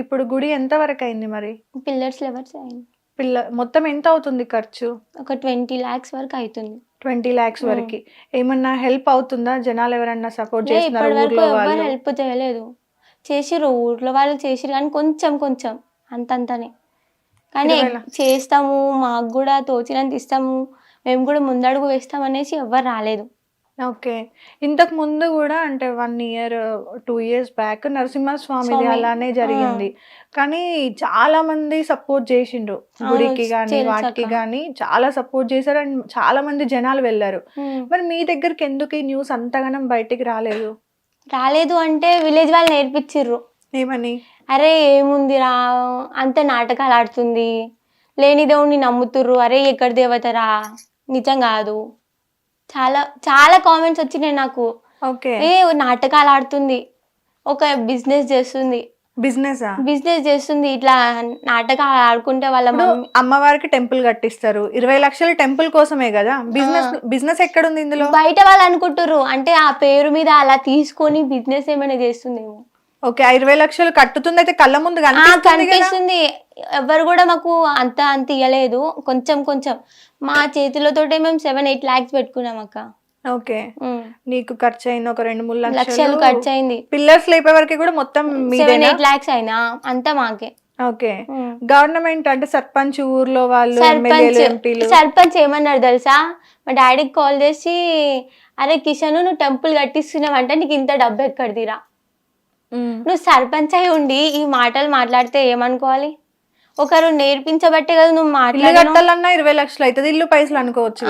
ఇప్పుడు గుడి ఎంత వరకు అయింది మరి? పిల్లర్స్ లెవర్స్ అయింది. పిల్ల మొత్తం ఎంత అవుతుంది ఖర్చు? ఒక ట్వంటీ ల్యాక్స్ వరకు అవుతుంది ట్వంటీ లాక్స్ వరకు. ఏమన్నా హెల్ప్ అవుతుందా? జనాలు ఎవరన్నా సపోర్ట్ చేస్తున్నారు ఊర్లో వాళ్ళు? హెల్ప్ చేయలేదు. చేసిర్రు ఊర్లో వాళ్ళు చేసిర్రు కానీ కొంచెం కొంచెం అంతంతనే. కానీ చేస్తాము మాకు కూడా తోచినంత ఇస్తాము మేము కూడా ముందడుగు వేస్తాం అనేసి ఎవ్వరు రాలేదు. ఓకే. ఇంతకు ముందు కూడా అంటే one year two years back నరసింహస్వామిది స్వామి. అలానే జరిగింది. కానీ చాలా మంది సపోర్ట్ చేసిండ్రు గుడికి కానీ వాటికి. కానీ చాలా సపోర్ట్ చేశారు అండ్ చాలా మంది జనాలు వెళ్ళారు. మరి మీ దగ్గరికి ఎందుకు ఈ న్యూస్ అంతగానం బయటికి రాలేదు? రాలేదు అంటే విలేజ్ వాళ్ళు నేర్పించిర్రు. ఏమని? అరే ఏముందిరా అంత నాటకాలు ఆడుతుంది. లేని దేవుణ్ణి నమ్ముతుర్రు. అరే ఎక్కడ దేవతరా నిజం కాదు. చాలా చాలా కామెంట్స్ వచ్చినాయి నాకు. ఓకే. ఏ నాటకాలు ఆడుతుంది. ఒక బిజినెస్ చేస్తుంది. బిజినెస్ బిజినెస్ చేస్తుంది. ఇట్లా నాటకాలు ఆడుకుంటే వాళ్ళ అమ్మవారికి టెంపుల్ కట్టిస్తారు. ఇరవై లక్షలు టెంపుల్ కోసమే కదా? బిజినెస్ బిజినెస్ ఎక్కడుంది ఇందులో? బయట వాళ్ళు అనుకుంటుర్రు. అంటే ఆ పేరు మీద అలా తీసుకొని బిజినెస్ ఏమైనా చేస్తుందేమో. ఓకే ఇరవై లక్షలు కట్టుతుంది అయితే కళ్ళ ముందు కనిపిస్తుంది ఎవరు కూడా మాకు అంత అంత ఇవ్వలేదు కొంచెం కొంచెం. మా చేతులతోటే మేము సెవెన్ ఎయిట్ లాక్స్ పెట్టుకున్నాం అక్క. ఓకే. నీకు ఖర్చు అయింది ఒక రెండు మూడు లక్షలు. ఖర్చు అయింది పిల్లర్స్ లేపే వరకు కూడా మొత్తం సెవెన్ ఎయిట్ లాక్స్ అయినా. అంతా మాకే. ఓకే. గవర్నమెంట్ అంటే సర్పంచ్ ఊర్లో వాళ్ళు సర్పంచ్ ఏమన్నారు తెలుసా? మా డాడీకి కాల్ చేసి అరే కిషన్ నువ్వు టెంపుల్ కట్టిస్తున్నావు అంటే నీకు ఇంత డబ్బు ఎక్కడిదిరా నువ్వు సర్పంచ్ అయి ఉండి ఈ మాటలు మాట్లాడితే ఏమనుకోవాలి? ఒకరు నేర్పించబట్టే కదా నువ్వు కట్టాలన్నా ఇరవై లక్షలు అవుతుంది. ఇల్లు పైసలు అనుకోవచ్చు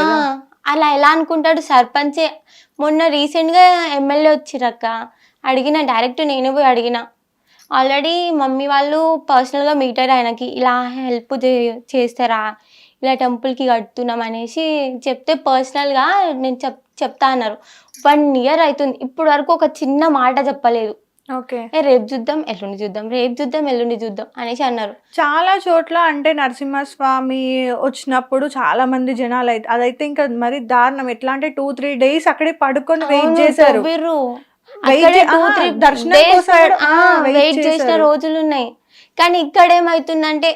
అలా ఎలా అనుకుంటాడు సర్పంచే? మొన్న రీసెంట్గా ఎమ్మెల్యే వచ్చిరక్క. అడిగిన డైరెక్ట్ నేను పోయి అడిగిన. ఆల్రెడీ మమ్మీ వాళ్ళు పర్సనల్గా మీటర్ ఆయనకి ఇలా హెల్ప్ చేస్తారా? ఇలా temple కి కడుతున్నాం అనేసి చెప్తే personal గా నేను చెప్ చెప్తా అన్నారు. వన్ ఇయర్ అవుతుంది. ఇప్పుడు వరకు ఒక చిన్న మాట చెప్పలేదు. ఏ రేపు చూద్దాం ఎల్లుండి చూద్దాం రేపు చూద్దాం ఎల్లుండి చూద్దాం అనేసి అన్నారు. చాలా చోట్ల అంటే నరసింహస్వామి వచ్చినప్పుడు చాలా మంది జనాలు అయితే అదైతే ఇంకా మరి దారుణం. ఎట్లా అంటే టూ త్రీ డేస్ అక్కడే పడుకొని వెయిట్ చేశారు. దర్శనం wait చేసిన. రోజులు ఉన్నాయి కానీ ఇక్కడ ఏమవుతుందంటే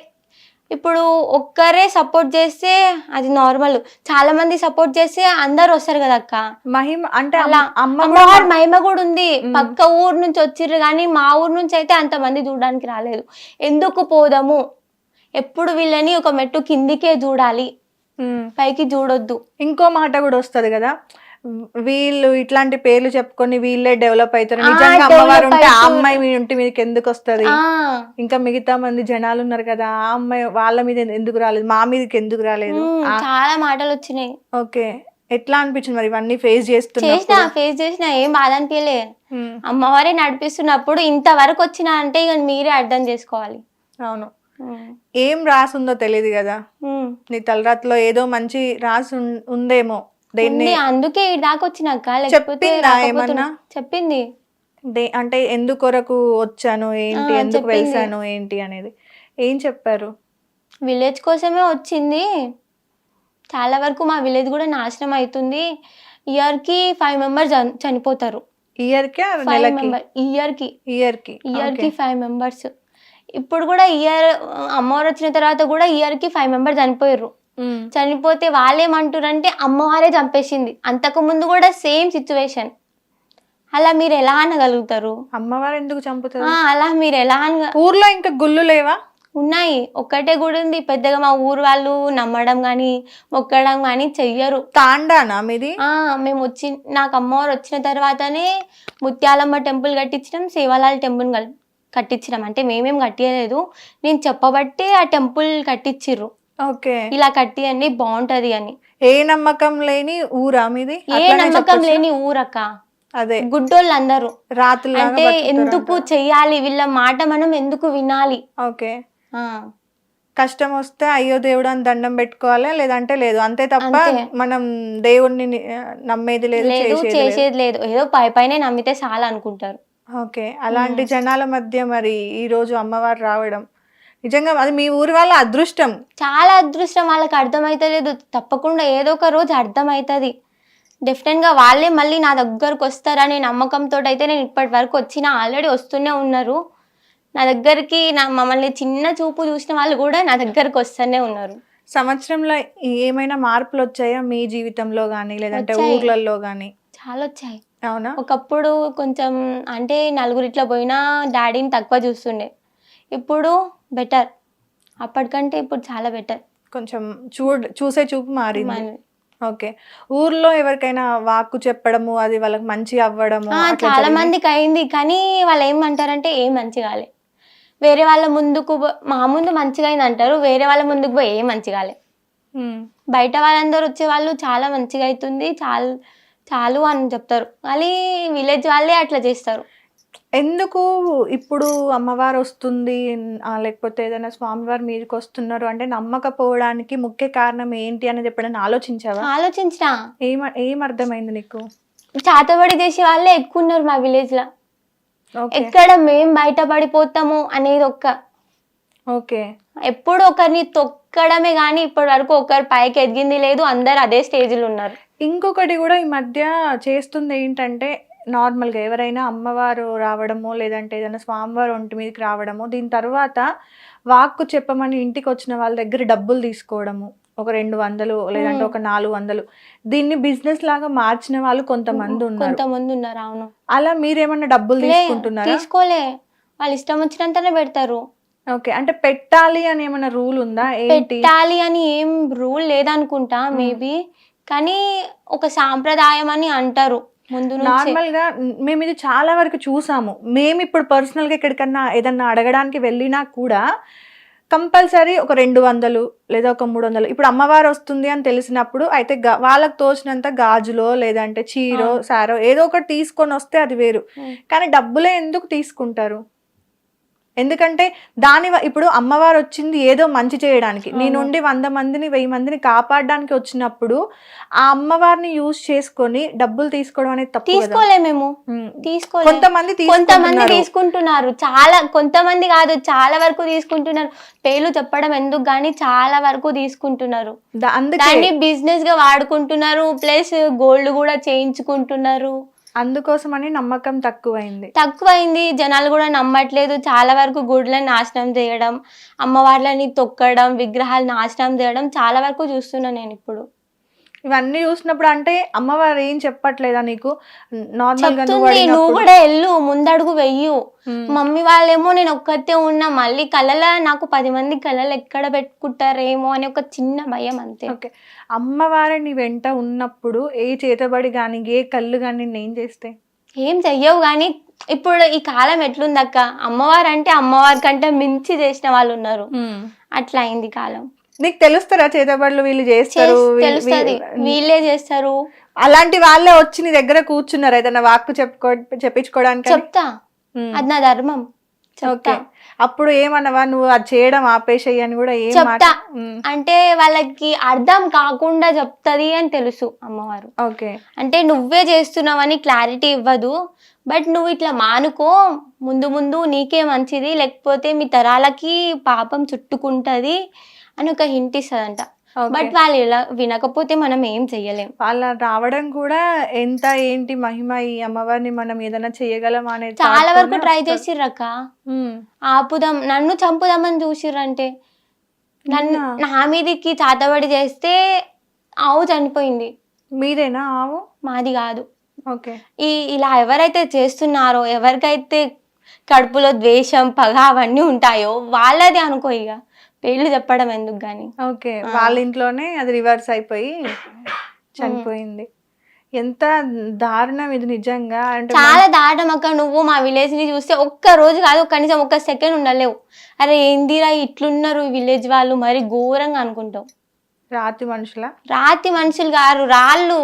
ఇప్పుడు ఒక్కరే సపోర్ట్ చేస్తే అది నార్మల్. చాలా మంది సపోర్ట్ చేస్తే అందరు వస్తారు కదా అక్క? మహిమ అంటే అలా అమ్మవారి మహిమ కూడా ఉంది. పక్క ఊరు నుంచి వచ్చిర్రు కానీ మా ఊరు నుంచి అయితే అంత మంది చూడడానికి రాలేదు. ఎందుకు పోదాము? ఎప్పుడు వీళ్ళని ఒక మెట్టు కిందికే చూడాలి. పైకి చూడొద్దు. ఇంకో మాట కూడా వస్తది కదా. వీళ్ళు ఇట్లాంటి పేర్లు చెప్పుకొని వీళ్ళే డెవలప్ అవుతారు. నిజంగా అమ్మవారు ఉంటే ఆ. అమ్మాయి మీ ఇంటి మీదకి ఎందుకు వస్తది ఇంకా మిగతా మంది జనాలు ఉన్నారు కదా ఆ అమ్మాయి వాళ్ళ మీద ఎందుకు రాలేదు? మా మీదకి ఎందుకు రాలేదు? చాలా మాటలు వచ్చినాయి. ఓకే. ఎట్లా అనిపించింది మరి ఇవన్నీ ఫేస్ చేస్తున్నా ఫేస్ చేసిన ఏం బాధ అనిపించలే. అమ్మవారే నడిపిస్తున్నప్పుడు ఇంతవరకు వచ్చినా అంటే ఇక మీరే అర్థం చేసుకోవాలి. అవును. ఏం రాసుందో తెలియదు కదా. నీ తలరాత్లో ఏదో మంచి రాసి ఉందేమో. ఉంది, అందుకే ఈ దాకా వచ్చినాక లేకపోతే చెప్పిందా. ఏమన్నా? చెప్పింది. దే- అంటే ఎందుకొరకు వచ్చాను ఏంటి ఆ, ఎందుకు చెప్పింది. వెళ్సాను ఏంటి అనేది. ఏం చెప్పారు? విలేజ్ కోసమే వచ్చింది. చాలా వరకు మా విలేజ్ కూడా నాశనం అవుతుంది ఇయర్కి ఫైవ్ మెంబర్స్ చనిపోతారు. ఇయర్కి ఫైవ్ నెలకి? మెంబర్ ఇయర్కి ఇయర్కి ఇయర్కి ఫైవ్ మెంబర్స్. ఇప్పుడు కూడా ఇయర్ అమ్మవారు వచ్చిన తర్వాత కూడా ఇయర్కి ఫైవ్ మెంబర్స్ చనిపోయారు. చనిపోతే వాళ్ళేమంటారంటే అమ్మవారే చంపేసింది. అంతకు ముందు కూడా సేమ్ సిచ్యువేషన్. అలా మీరు ఎలా అనగలుగుతారు? అమ్మవారు ఎందుకు చంపుతారు? అలా మీరు ఎలా అనగ ఊర్లో ఇంకా గుళ్ళు లేవా? ఉన్నాయి. ఒక్కటే గుడి ఉంది. పెద్దగా మా ఊరు వాళ్ళు నమ్మడం కానీ మొక్కడం కానీ చెయ్యరు. తాండానా మీది? మేము వచ్చి నాకు అమ్మవారు వచ్చిన తర్వాతనే ముత్యాలమ్మ టెంపుల్ కట్టించడం సేవాలాల్ టెంపుల్ కట్టించడం అంటే మేమేం కట్టియలేదు. నేను చెప్పబట్టే ఆ టెంపుల్ కట్టించిర్రు ఓకే. ఇలా కట్టియండి బాగుంటది అని. ఏ నమ్మకం లేని ఊరా మీది? ఏ నమ్మకం? లేని ఊరక్క. అదే. గుడ్డోళ్ళు అందరూ రాత్రులు అంటే ఎందుకు చెయ్యాలి? వీళ్ళ మాట మనం ఎందుకు వినాలి? ఓకే. కష్టం వస్తే అయ్యో దేవుడు అని దండం పెట్టుకోవాలి? లేదంటే లేదు. అంతే తప్ప. మనం దేవుణ్ణి ని- నమ్మేది లేదు చేసేది లేదు. ఏదో పై పైనే నమ్మితే చాలా అనుకుంటారు. ఓకే. అలాంటి జనాల మధ్య మరి ఈ రోజు అమ్మవారు రావడం నిజంగా అది మీ ఊరి వాళ్ళ అదృష్టం. చాలా అదృష్టం వాళ్ళకి అర్థమైతలేదు. తప్పకుండా ఏదో ఒక రోజు అర్థమవుతుంది డెఫినెట్గా వాళ్ళే మళ్ళీ నా దగ్గరకు వస్తారనే నమ్మకంతో అయితే నేను ఇప్పటి వరకు వచ్చిన ఆల్రెడీ వస్తూనే ఉన్నారు. నా దగ్గరికి నా మమ్మల్ని చిన్న చూపు చూసిన వాళ్ళు కూడా నా దగ్గరకు వస్తూనే ఉన్నారు. సంవత్సరంలో ఏమైనా మార్పులు వచ్చాయా? మీ జీవితంలో కానీ లేదంటే. ఊర్లలో కానీ చాలా వచ్చాయి. అవునా? ఒకప్పుడు కొంచెం అంటే నలుగురిట్లో పోయినా డాడీని తక్కువ చూస్తుండే. ఇప్పుడు బెటర్ అప్పటికంటే ఇప్పుడు చాలా బెటర్ కొంచెం చూడ చూసే చూపు మారింది. ఓకే. ఊర్లో ఎవరికైనా వాక్కు చెప్పడము అది వాళ్ళకి మంచి అవ్వడము చాలా? మందికి అయింది. కానీ వాళ్ళు ఏమంటారంటే ఏం మంచిగా కాలే వేరే వాళ్ళ ముందుకు మా ముందు మంచిగా అయింది అంటారు. వేరే వాళ్ళ ముందుకు పోయి ఏం మంచిగా కాలే. బయట వాళ్ళందరూ వచ్చే వాళ్ళు చాలా మంచిగా అవుతుంది. చాలు చాలు అని చెప్తారు. మళ్ళీ విలేజ్ వాళ్ళే అట్లా చేస్తారు. ఎందుకు ఇప్పుడు అమ్మవారు వస్తుంది? ఆ, లేకపోతే ఏదైనా స్వామివారు మీదకి వస్తున్నారు అంటే నమ్మకపోవడానికి ముఖ్య కారణం ఏంటి అనేది ఎప్పుడైనా ఆలోచించావా? ఆలోచించిన. ఏం ఏం అర్థమైంది నీకు? చాతబడి చేసే వాళ్ళే ఎక్కువ ఉన్నారు మా విలేజ్లో ఓకే. ఎక్కడ మేం బయట పడిపోతాము అనేది ఒక్క. ఓకే. ఎప్పుడు ఒకరిని తొక్కడమే కానీ ఇప్పటి వరకు ఒకరు పైకి ఎదిగింది లేదు అందరు అదే స్టేజ్లో ఉన్నారు. ఇంకొకటి కూడా ఈ మధ్య చేస్తుంది ఏంటంటే నార్మల్గా ఎవరైనా అమ్మవారు రావడము లేదంటే ఏదైనా స్వామివారు ఒంటి మీదకి రావడము దీని తర్వాత వాక్కు చెప్పమని ఇంటికి వచ్చిన వాళ్ళ దగ్గర డబ్బులు తీసుకోవడము. ఒక రెండు వందలు లేదంటే. ఒక నాలుగు వందలు. దీన్ని బిజినెస్ లాగా మార్చిన వాళ్ళు కొంతమంది ఉన్నారు. కొంతమంది ఉన్నారు అవును. అలా మీరేమన్నా డబ్బులు తీసుకుంటున్నారా? తీసుకోలే. వాళ్ళు ఇష్టం వచ్చినంతనే పెడతారు. ఓకే అంటే పెట్టాలి అని ఏమైనా రూల్ ఉందా? ఏంటి? పెట్టాలి అని ఏం రూల్ లేదనుకుంటా మేబీ. కానీ ఒక సాంప్రదాయం అని అంటారు. ముందు నార్మల్గా మేము ఇది చాలా వరకు చూసాము. మేము ఇప్పుడు పర్సనల్గా ఎక్కడికన్నా ఏదన్నా అడగడానికి వెళ్ళినా కూడా కంపల్సరీ ఒక రెండు వందలు లేదా ఒక మూడు వందలు. ఇప్పుడు అమ్మవారు వస్తుంది అని తెలిసినప్పుడు అయితే వాళ్ళకి తోచినంత గాజులో లేదంటే చీరో. సారో ఏదో ఒకటి తీసుకొని వస్తే అది వేరు. కానీ డబ్బులే ఎందుకు తీసుకుంటారు? ఎందుకంటే దాని ఇప్పుడు అమ్మవారు వచ్చింది ఏదో మంచి చేయడానికి. నీ. నుండి వంద మందిని వెయ్యి మందిని కాపాడడానికి వచ్చినప్పుడు ఆ అమ్మవారిని యూజ్ చేసుకొని డబ్బులు తీసుకోవడం అనేది తప్పు తీసుకోలే మేము. తీసుకోలే. కొంతమంది కొంతమంది తీసుకుంటున్నారు. చాలా కొంతమంది కాదు చాలా వరకు తీసుకుంటున్నారు. పేర్లు చెప్పడం ఎందుకు కానీ చాలా వరకు తీసుకుంటున్నారు. దా- అందుకే దాన్ని బిజినెస్గా వాడుకుంటున్నారు. ప్లస్ గోల్డ్ కూడా చేయించుకుంటున్నారు. అందుకోసమని నమ్మకం తక్కువైంది. తక్కువైంది. జనాలు కూడా నమ్మట్లేదు. చాలా వరకు గుడ్లను నాశనం చేయడం అమ్మవార్లని తొక్కడం విగ్రహాలు నాశనం చేయడం చాలా వరకు చూస్తున్నా నేను ఇప్పుడు. ఇవన్నీ చూసినప్పుడు అంటే అమ్మవారు ఏం చెప్పట్లేదా నీకు? నార్మల్ నువ్వు కూడా వెళ్ళు ముందడుగు వెయ్యు. ఉమ్. మమ్మీ వాళ్ళేమో నేను ఒక్కతే ఉన్నా మళ్ళీ కళ్ళల నాకు పది మంది కళ్ళలు ఎక్కడ పెట్టుకుంటారేమో అని ఒక చిన్న భయం అంతే. ఓకే. అమ్మవారి నీ వెంట ఉన్నప్పుడు ఏ చేతబడి కానీ ఏ కళ్ళు కానీ ఏం చేస్తే? ఏం చెయ్యవు కానీ ఇప్పుడు ఈ కాలం ఎట్లుందక్క? అమ్మవారు అంటే అమ్మవారి కంటే మించి చేసిన వాళ్ళు ఉన్నారు. అట్లా అయింది కాలం. నీకు తెలుస్తారా చేతబడులు వీళ్ళు చేస్తారు? తెలుస్తది. వీళ్ళే చేస్తారు. అలాంటి వాళ్ళే వచ్చి నీ దగ్గర కూర్చున్నారు ఏదైనా వాక్కు చెప్పుకో చెప్పించుకోవడానికి చెప్తా. అది నా ధర్మం. ఓకే. అప్పుడు ఏమన్నావా నువ్వు అది చేయడం ఆపేసేయి అని కూడా ఏం చెప్తా. అంటే వాళ్ళకి అర్థం కాకుండా చెప్తది అని తెలుసు అమ్మవారు. ఓకే. అంటే నువ్వే చేస్తున్నావని క్లారిటీ ఇవ్వదు. బట్ నువ్వు ఇట్లా మానుకో. ముందు ముందు నీకే మంచిది. లేకపోతే మీ తరాలకి పాపం చుట్టుకుంటది అని ఒక హింట్ ఇస్తుందంట. బట్ వాళ్ళు ఇలా వినకపోతే మనం ఏం చెయ్యలేం. వాళ్ళ రావడం కూడా ఎంత ఏంటి మహిమ ఈ అమ్మవారిని మనం ఏదైనా చేయగలం అనేది చాలా వరకు ట్రై. చేసిర్రక్క. ఆపుదాం. నన్ను చంపుదామని చూసిర్రంటే. నన్ను? నా మీదికి చాతబడి చేస్తే ఆవు చనిపోయింది. మీరేనా ఆవు? మాది కాదు. ఓకే. ఈ ఇలా ఎవరైతే చేస్తున్నారో ఎవరికైతే కడుపులో ద్వేషం పగ అవన్నీ ఉంటాయో వాళ్ళది అనుకో ఇక పేర్లు చెప్పడం ఎందుకు గాని? ఓకే వాళ్ళ ఇంట్లోనే అది రివర్స్ అయిపోయి చనిపోయింది. ఎంత దారుణం ఇది నిజంగా. అంటే చాలా దాటం అక్క నువ్వు మా విలేజ్ని చూస్తే ఒక్క రోజు కాదు కనీసం ఒక్క సెకండ్ ఉండలేవు. అరే ఏందిరా ఇట్లున్నారు విలేజ్ వాళ్ళు? మరి ఘోరంగా అనుకుంటావు రాతి మనుషుల? రాతి మనుషులు గారు రాళ్ళు.